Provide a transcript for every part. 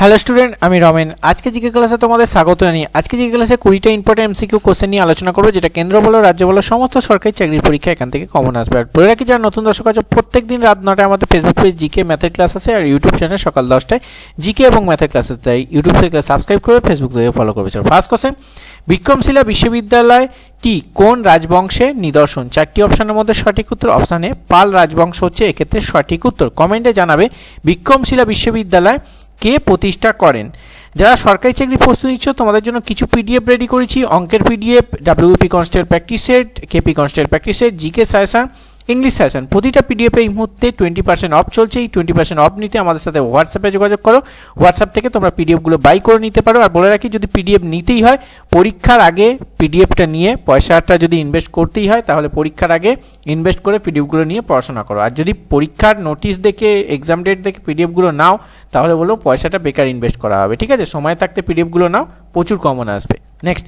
Hello student আমি রমেন। আজকে GK ক্লাসে তোমাদের স্বাগত জানিয়ে, আজকে জিকে ক্লাসে কুড়িটা ইম্পর্টেন্ট এমসিকিউ কোশ্চেন নিয়ে আলোচনা করব, যেটা কেন্দ্র বলো, রাজ্য বলো, সমস্ত সরকারি চাকরির পরীক্ষা এখান থেকে কমন আসবে। আর বলে রাখি, যারা নতুন দর্শক আছে প্রত্যেক দিন রাত নটায় আমাদের ফেসবুক পেজ জিকে ম্যাথের ক্লাস আছে, আর ইউটিউব চ্যানেল সকাল দশটায় জিকে এবং ম্যাথের ক্লাস আছে। তাই ইউটিউব থেকে সাবস্ক্রাইব করবে ফেসবুক থেকে ফলো করবে। চলো ফার্স্ট কোশ্চেন বিক্রমশিলা বিশ্ববিদ্যালয়টি কোন রাজবংশের নিদর্শন? চারটি অপশনের মধ্যে সঠিক উত্তর অপশানে পাল রাজবংশ হচ্ছে এক্ষেত্রে সঠিক উত্তর। কমেন্টে জানাবে বিক্রমশিলা বিশ্ববিদ্যালয় কে প্রতিষ্ঠা করেন? যারা সরকারি চাকরি প্রস্তুতি নিচ্ছ, তোমাদের জন্য কিছু পিডিএফ রেডি করেছি। অঙ্কের PDF WP constable practice set KP constable practice set GK suggestion English suggestion প্রতিটা পিডিএফে এই মুহূর্তে টোয়েন্টি পার্সেন্ট অফ চলছে। এই টোয়েন্টি পার্সেন্ট অফ নিতে আমাদের সাথে হোয়াটসঅ্যাপে যোগাযোগ করো। হোয়াটসঅ্যাপ থেকে তোমরা পিডিএফগুলো বাই করে নিতে পারো। আর বলে রাখি, যদি পিডিএফ নিতেই হয়, পরীক্ষার আগে পিডিএফটা নিয়ে পয়সাটা যদি ইনভেস্ট করতেই হয়, তাহলে পরীক্ষার আগে ইনভেস্ট করে পিডিএফগুলো নিয়ে পড়াশোনা করো। আর যদি পরীক্ষার নোটিশ দেখে এক্সাম ডেট দেখে পিডিএফগুলো নাও, তাহলে বলো পয়সাটা বেকার ইনভেস্ট করা হবে। ঠিক আছে? সময় থাকতে পিডিএফগুলো নাও, প্রচুর কমন আসবে। নেক্সট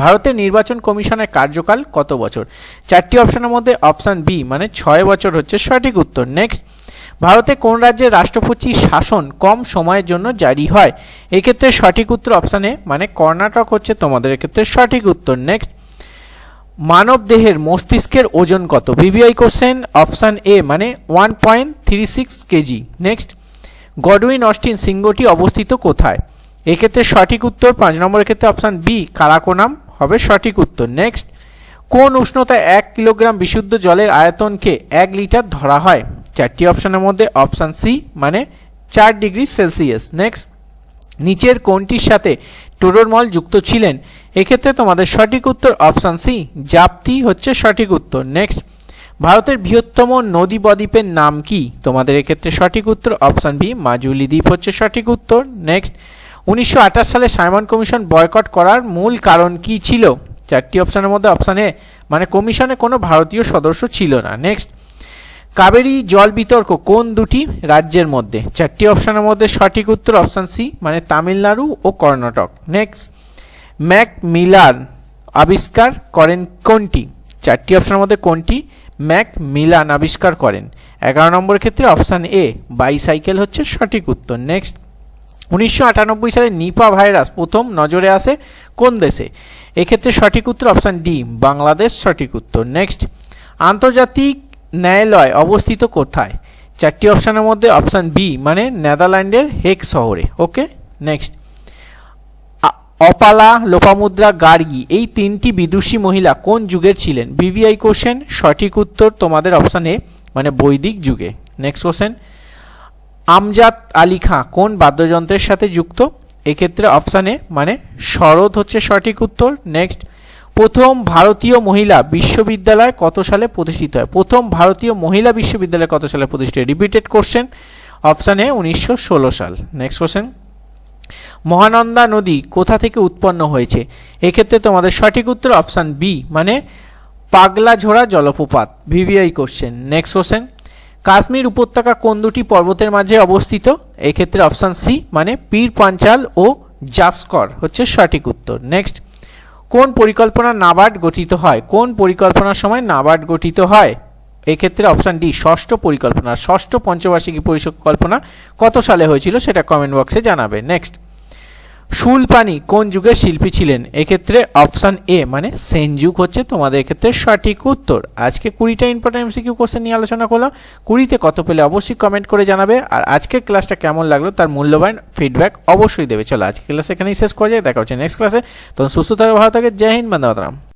ভারতের নির্বাচন কমিশনের কার্যকাল কত বছর? চারটি অপশনের মধ্যে অপশান বি মানে ছয় বছর হচ্ছে সঠিক উত্তর। নেক্সট ভারতে কোন রাজ্যের রাষ্ট্রপতি শাসন কম সময়ের জন্য জারি হয়? এক্ষেত্রে সঠিক উত্তর অপশানে মানে কর্ণাটক হচ্ছে তোমাদের এক্ষেত্রে সঠিক উত্তর। নেক্সট মানব দেহের মস্তিষ্কের ওজন কত? বিবিআই কোশ্চেন অপশান এ মানে one point three six kg. Next Godwin Austen সিংহটি অবস্থিত কোথায়? এক্ষেত্রে সঠিক উত্তর পাঁচ নম্বরের ক্ষেত্রে অপশান বি কারাকোনাম হবে সঠিক উত্তর। নেক্সট কোন উষ্ণতায় এক কিলোগ্রাম বিশুদ্ধ জলের আয়তনকে এক লিটার ধরা হয়? চারটি অপশনের মধ্যে অপশান সি মানে চার ডিগ্রি সেলসিয়াস। নেক্সট নিচের কোনটির সাথে টোরোরমল যুক্ত ছিলেন? এক্ষেত্রে তোমাদের সঠিক উত্তর অপশান সি জাপ্তি হচ্ছে সঠিক উত্তর। নেক্সট ভারতের বৃহত্তম নদী বদ্বীপের নাম কি? তোমাদের এক্ষেত্রে সঠিক উত্তর অপশান বি মাজুলি দ্বীপ হচ্ছে সঠিক উত্তর। নেক্সট উনিশশো আঠাশ সালে সাইমন কমিশন বয়কট করার মূল কারণ কি ছিল? চারটি অপশানের মধ্যে অপশান মানে কমিশনে কোনো ভারতীয় সদস্য ছিল না। নেক্সট, কাবেরী জল বিতর্ক কোন দুটি রাজ্যের মধ্যে? চারটি অপশানের মধ্যে সঠিক উত্তর অপশান সি মানে তামিলনাড়ু ও কর্ণাটক। নেক্সট ম্যাক মিলার আবিষ্কার করেন কোনটি? চারটি অপশানের মধ্যে কোনটি ম্যাক মিলান আবিষ্কার করেন? এগারো নম্বর ক্ষেত্রে অপশান এ, বাইসাইকেল হচ্ছে সঠিক উত্তর। নেক্সট উনিশশো আটানব্বই সালে নিপা ভাইরাস প্রথম নজরে আসে কোন দেশে? এক্ষেত্রে সঠিক উত্তর অপশান ডি, বাংলাদেশ সঠিক উত্তর। নেক্সট, আন্তর্জাতিক ন্যায়ালয় অবস্থিত কোথায়? চারটি অপশানের মধ্যে অপশান বি মানে নেদারল্যান্ডের হেক শহরে। ওকে, নেক্সট অপালা লোপামুদ্রা গার্গী, এই তিনটি বিদুষী মহিলা কোন যুগের ছিলেন? বিবিআই কোশ্চেন, সঠিক উত্তর তোমাদের অপশানে মানে বৈদিক যুগে। নেক্সট কোশ্চেন আমজাদ আলী খাঁ কোন বাদ্যযন্ত্রের সাথে যুক্ত? এক্ষেত্রে অপশানে মানে শরৎ হচ্ছে সঠিক উত্তর। নেক্সট প্রথম ভারতীয় মহিলা বিশ্ববিদ্যালয় কত সালে প্রতিষ্ঠিত হয়? প্রথম ভারতীয় মহিলা বিশ্ববিদ্যালয় কত সালে প্রতিষ্ঠিত হয়? রিপিটেড কোশ্চেন অপশানে উনিশশো ষোলো সাল। নেক্সট কোশ্চেন মহানন্দা নদী কোথা থেকে উৎপন্ন হয়েছে? এক্ষেত্রে তোমাদের সঠিক উত্তর অপশান বি মানে পাগলাঝোড়া জলপ্রপাত। VVI question next question Kashmir উপত্যকা কোন দুটি পর্বতের মাঝে অবস্থিত? এক্ষেত্রে অপশান সি মানে পীর, পাঞ্চাল ও জাস্কর হচ্ছে সঠিক উত্তর। নেক্সট, কোন পরিকল্পনা নাবার্ড গঠিত হয়? কোন পরিকল্পনার সময় নাবার্ড গঠিত হয়? এক্ষেত্রে অপশান ডি, ষষ্ঠ পরিকল্পনা। ষষ্ঠ পঞ্চবার্ষিকী পরিকল্পনা কত সালে হয়েছিল সেটা কমেন্ট বক্সে জানাবে। নেক্সট শুলপানি কোন যুগের শিল্পী ছিলেন? এক্ষেত্রে অপশান এ মানে সেন যুগ হচ্ছে তোমাদের এক্ষেত্রে সঠিক উত্তর। আজকে কুড়িটা ইম্পর্টেন্ট এমসিকিউ কোশ্চেন নিয়ে আলোচনা করলাম। কুড়িতে কত পেলে অবশ্যই কমেন্ট করে জানাবে। আর আজকের ক্লাসটা কেমন লাগল তার মূল্যবান ফিডব্যাক অবশ্যই দেবে। চলো আজকে ক্লাস এখানেই শেষ করা যায়। দেখা হচ্ছে নেক্সট ক্লাসে তখন সুস্থ থাকে, ভালো থাকে। জয় হিন্দ মাতরম।